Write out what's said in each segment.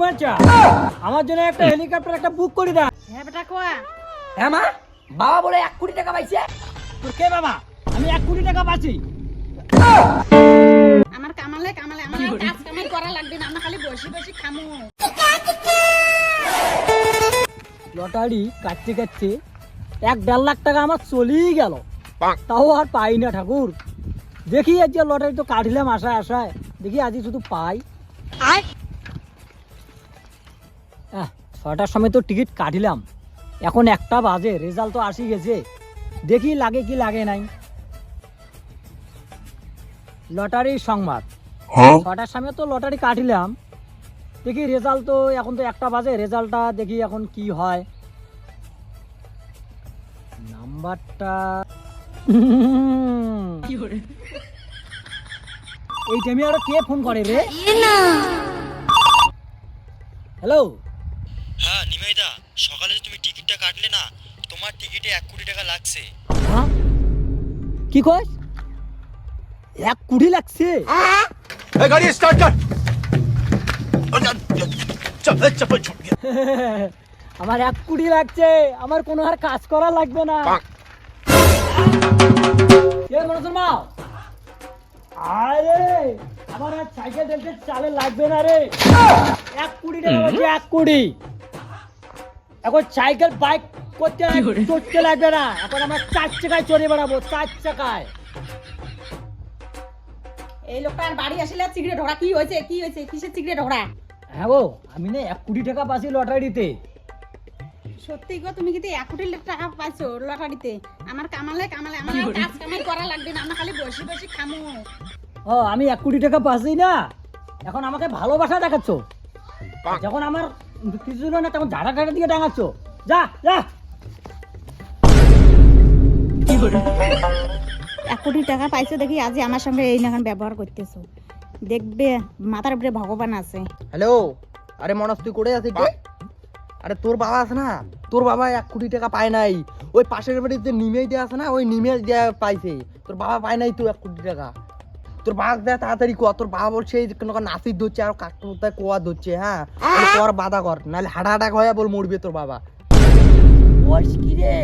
আমার জন্য একটা হেলিকপ্টার একটা বুক করে দাও। হ্যাঁ বেটা কোয়া হ্যাঁ মা? বাবা বলে এক কোটি টাকা পাইছে। তোর কে বাবা? আমি এক কোটি টাকা পাচ্ছি। আমার কামালে কামালে আমার কাজ কামাই করা লাগবে না আমরা খালি বসে বসে খামু। লটারি কাটতে কাটতে এক দেড় লাখ টাকা আমার চলেই গেল। তাও আর পাই না ঠাকুর। দেখি আজ লটারি তো কাটলাম আশায় আশায়। দেখি আজ শুধু পাই। আহ, ছটার সময় তো টিকিট কাটিলাম। এখন একটা বাজে রেজাল্ট তো আসি গেছে। দেখি লাগে কি লাগে নাই। লটারি সংবাদ। ছটার সময় তো লটারি কাটিলাম। দেখি রেজাল্ট তো এখন তো একটা বাজে রেজাল্টটা দেখি এখন কি হয়। নাম্বারটা এই টাইমে আরও কে ফোন করে রে? হ্যালো হ্যাঁ নিমাইদা সকালে তুমি টিকিটটা কাটলে না তোমার টিকিটে এক কোটি টাকা লাগছে। হ্যাঁ? কি কস? এক কোটি লাগছে? গাড়ি স্টার্ট কর। আমার এক কোটি লাগছে আমার কোনো আর কাজ করা লাগবে না। আরে আমার আর সাইকেল চালে লাগবে না রে। এক কোটি টাকা এক কোটি। এখন সাইকেল বাইক করতে চড়তে লাগবে না। এখন আমার চার চাকায় চড়ে বেড়াবো চার চাকায়। এই লোকটার বাড়ি আসলে চিগড়ে ঢোড়া কি হয়েছে? কি হয়েছে? কিসের চিগড়ে ঢোড়া? হ্যাঁ গো আমি না এক কোটি টাকা পাচ্ছি লটারিতে। সত্যি গো তুমি কিন্তু এক কোটি টাকা পাইছো লটারিতে। আমার কামালে কামালে আমার কাজ কামাই করা লাগবে না আমরা খালি বসে বসে খামু। ও আমি এক কোটি টাকা পাচ্ছি না। এখন আমাকে ভালোবাসা দেখাচ্ছ। যখন আমার কিছু না তখন ঝাড়া ঝাড়া দিয়ে টাঙাচ্ছ। যা যা। এক কোটি টাকা পাইছো দেখি আজ আমার সঙ্গে এই নাখান ব্যবহার করতেছো। দেখবে মাথার উপরে ভগবান আছে। হ্যালো আরে মনস তুই করে আছিস রে? আরে তোর বাবা আছে না? তোর বাবা এক কোটি টাকা পায় নাই। ওই পাশের বাড়িতে নিমেই দেওয়া আছে না ওই নিমে দেওয়া পাইছে। তোর বাবা পায় নাই তুই এক কোটি টাকা। তোর বাবা দেয় তাড়াতাড়ি কোয়া তোর বাবা বলছে এই কোনো নাসির ধরছে আর কাকু তাই কোয়া ধরছে হ্যাঁ? কর বাধা কর নাহলে হাঁটা হাঁটা হয়ে বল মরবে তোর বাবা। বয়স কি রে?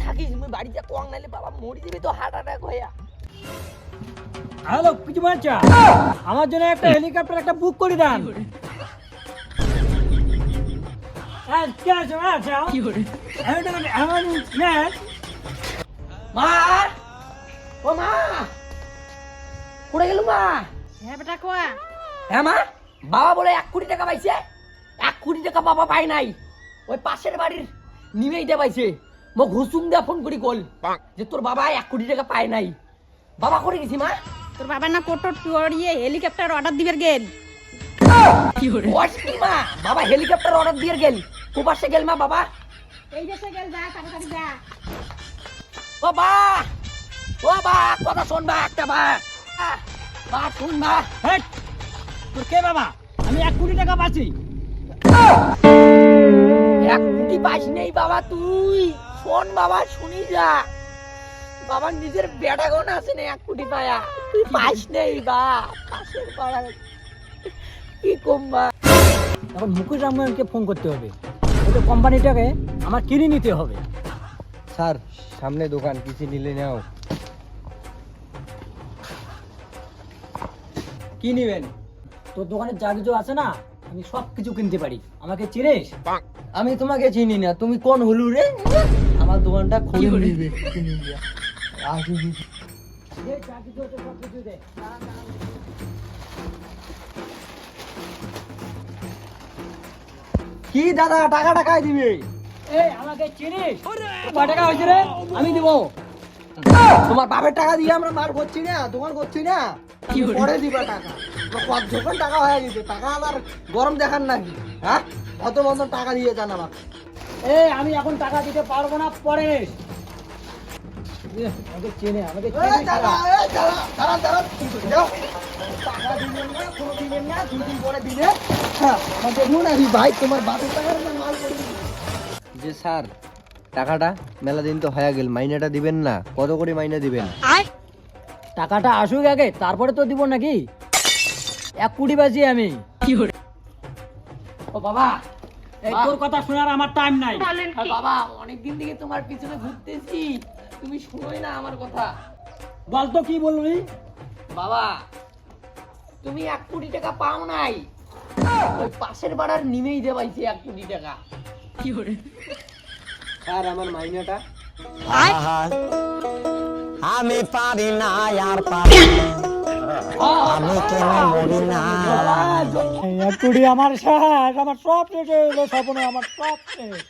থাকিস? মুই বাড়িতে কোয়াং নাইলে বাবা মরি তো হার্ট অ্যাটাক হইয়া হ্যালো কিছু বাচ্চা। আমার জন্য একটা হেলিকপ্টার একটা বুক করে দেন। আচ্ছা আচ্ছা আচ্ছা আমি তো- আমি মা! ও মা! কোড়ে গেল মা? হ্যাঁ বেটা কোয়া হ্যাঁ মা? বাবা বলে এক কোটি টাকা পাইছে। এক কোটি টাকা বাবা পায় নাই। ওই পাশের বাড়ির নিমেই দে পাইছে। মো ঘুসুম দে ফোন করি কল যে তোর বাবা এক কোটি টাকা পায় নাই। বাবা করে গেছি মা? তোর বাবা না কোটো টুয়ারিয়ে হেলিকপ্টার অর্ডার দিবের গেল। কি মা? বাবা হেলিকপ্টার অর্ডার দিয়ে গেল। কোপাশে গেল মা বাবা? এই দেশে গেল যা তাড়াতাড়ি যা। ও বা ও বা কথা শোন বা একটা বা বা শুন বা হেট! তোর কে বাবা? আমি এক কোটি টাকা পাচ্ছি। এক কোটি পাইস নেই বাবা তুই। শোন বাবা শুনি যা। বাবার নিজের বেটা আছে না এক কোটি পায়া। তুই পাইস নেই বা পাশের পাড়া কি কম বা? এখন মুকেশ ফোন করতে হবে। ওই কোম্পানিটাকে আমার কিনে নিতে হবে। স্যার সামনে দোকান কিছু নিলে নাও। কি নিবেন? তোর দোকানে যা কিছু আছে না আমি সব কিছু কিনতে পারি। আমাকে চিনিস? আমি তোমাকে চিনি না। তুমি কোন হলু রে? আমার দোকানটা খুলে নিবে আসি দিছি। দে, যা কিছু আছে সব কিছু দে। কি দাদা টাকা টাকাই দিবে? এই আমাকে চিনিস? কয় টাকা হয়েছে রে? আমি দিব। তোমার বাপের টাকা দিয়ে আমরা মার করছি না দোকান করছি না। পরে দিবা টাকা। যখন টাকা হয়ে গেছে টাকা আবার গরম দেখান নাকি? হ্যাঁ? কত মতো টাকা দিয়ে যান আমার এই আমি এখন টাকা দিতে পারব না পরে। আমাকে চেনে আমাকে। টাকা না, কোনো না। হ্যাঁ, দেখুন আমি ভাই তোমার বাপের টাকার মাল যে স্যার টাকাটা মেলা দিন তো হয়ে গেল মাইনেটা দিবেন না। কত করে মাইনে দিবেন? টাকাটা আসুক আগে তারপরে তো দিব নাকি? এক কোটি বাজি আমি। ও ও বাবা এই তোর কথা শোনার আমার টাইম নাই। বাবা অনেকদিন থেকে তোমার পিছনে ঘুরতেছি। তুমি শুনোই না আমার কথা। বল তো কি বলবি? বাবা তুমি এক কোটি টাকা পাও নাই। ওই পাশের পাড়ার নিমেই দে পাইছি এক কোটি টাকা। কি করে আর আমার মাইনাটা? আমি পারি না, আর পারি আমি কেন মরি না? কুড়ি আমার শেষ, আমার সব শেষ হয়ে গেল আমার সব শেষ।